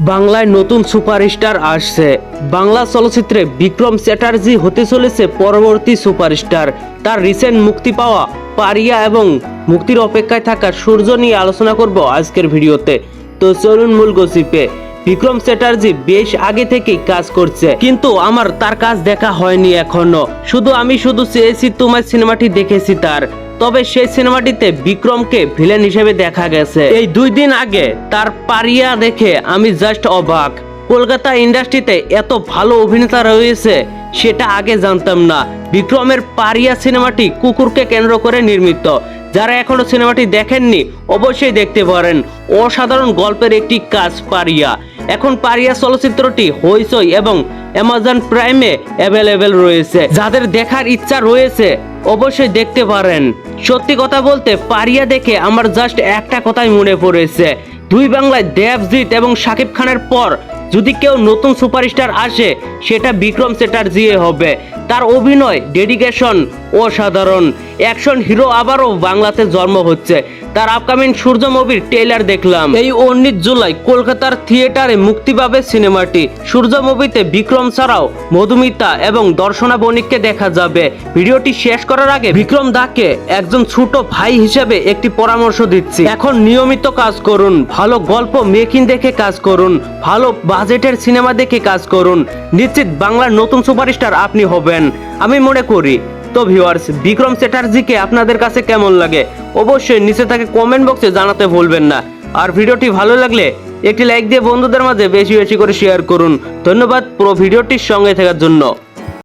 বাংলায় নতুন সুপারস্টার আসছে। বাংলা চলচ্চিত্রে বিক্রম চ্যাটার্জি হতে চলেছে পরবর্তী সুপারস্টার। তার রিসেন্ট মুক্তি পাওয়া পারিয়া এবং মুক্তির অপেক্ষায় থাকা সূর্য নিয়ে আলোচনা করব আজকের ভিডিওতে। তো চলুন মূল গসিপে। বিক্রম চ্যাটার্জি বেশ আগে থেকেই কাজ করছে, কিন্তু আমার তার কাজ দেখা হয়নি এখনও। শুধু আমি শুধু চেয়েছি তোমার সিনেমাটি দেখেছি তার। তবে সেই সিনেমাটিতে বিক্রমকে ভিলেন হিসেবে দেখা গেছে। এই দুই দিন আগে তার পারিয়া দেখে আমি জাস্ট অবাক। কলকাতা ইন্ডাস্ট্রিতে এত ভালো অভিনেতা রয়েছে, সেটা আগে জানতাম না। বিক্রমের পারিয়া সিনেমাটি কুকুরকে কেন্দ্র করে নির্মিত। যারা এখনও সিনেমাটি দেখেননি, অবশ্যই দেখতে পারেন। অসাধারণ গল্পের একটি কাজ পারিয়া। এখন পারিয়া চলচ্চিত্রটি হইচই এবং অ্যামাজন প্রাইমে অ্যাভেলেবেল রয়েছে। যাদের দেখার ইচ্ছা রয়েছে, অবশ্যই দেখতে পারেন। সত্যি কথা বলতে পারিয়া দেখে আমার জাস্ট একটা কথাই মনে পড়েছে। দুই বাংলায় দেবজিৎ এবং শাকিব খানের পর যদি কেউ নতুন সুপারস্টার আসে, সেটা বিক্রম চ্যাটার্জি হবে। তার অভিনয় ডেডিকেশন অসাধারণ। অ্যাকশন হিরো আবারও বাংলাতে জন্ম হচ্ছে। তার আপকামিং সূর্য মুভির ট্রেলার দেখলাম। এই উনিশ জুলাই কলকাতার থিয়েটারে মুক্তি পাবে সিনেমাটি। সূর্য মুভিতে বিক্রম ছাড়াও মধুমিতা এবং দর্শনা বণিককে দেখা যাবে। ভিডিওটি শেষ করার আগে বিক্রম দাকে একজন ছোট ভাই হিসেবে একটি পরামর্শ দিচ্ছি। এখন নিয়মিত কাজ করুন, ভালো গল্প মেকিং দেখে কাজ করুন, ভালো বাজেটের সিনেমা দেখে কাজ করুন। নিশ্চিত বাংলার নতুন সুপারস্টার আপনি হবেন। আমি মনে করি তো ভিউয়ার্স বিক্রম চ্যাটার্জিকে আপনাদের কাছে কেমন লাগে? অবশ্যই নিচে থাকে কমেন্ট বক্সে জানাতে ভুলবেন না। আর ভিডিওটি ভালো লাগলে একটি লাইক দিয়ে বন্ধুদের মাঝে বেশি বেশি করে শেয়ার করুন। ধন্যবাদ পুরো ভিডিওটির সঙ্গে থাকার জন্য।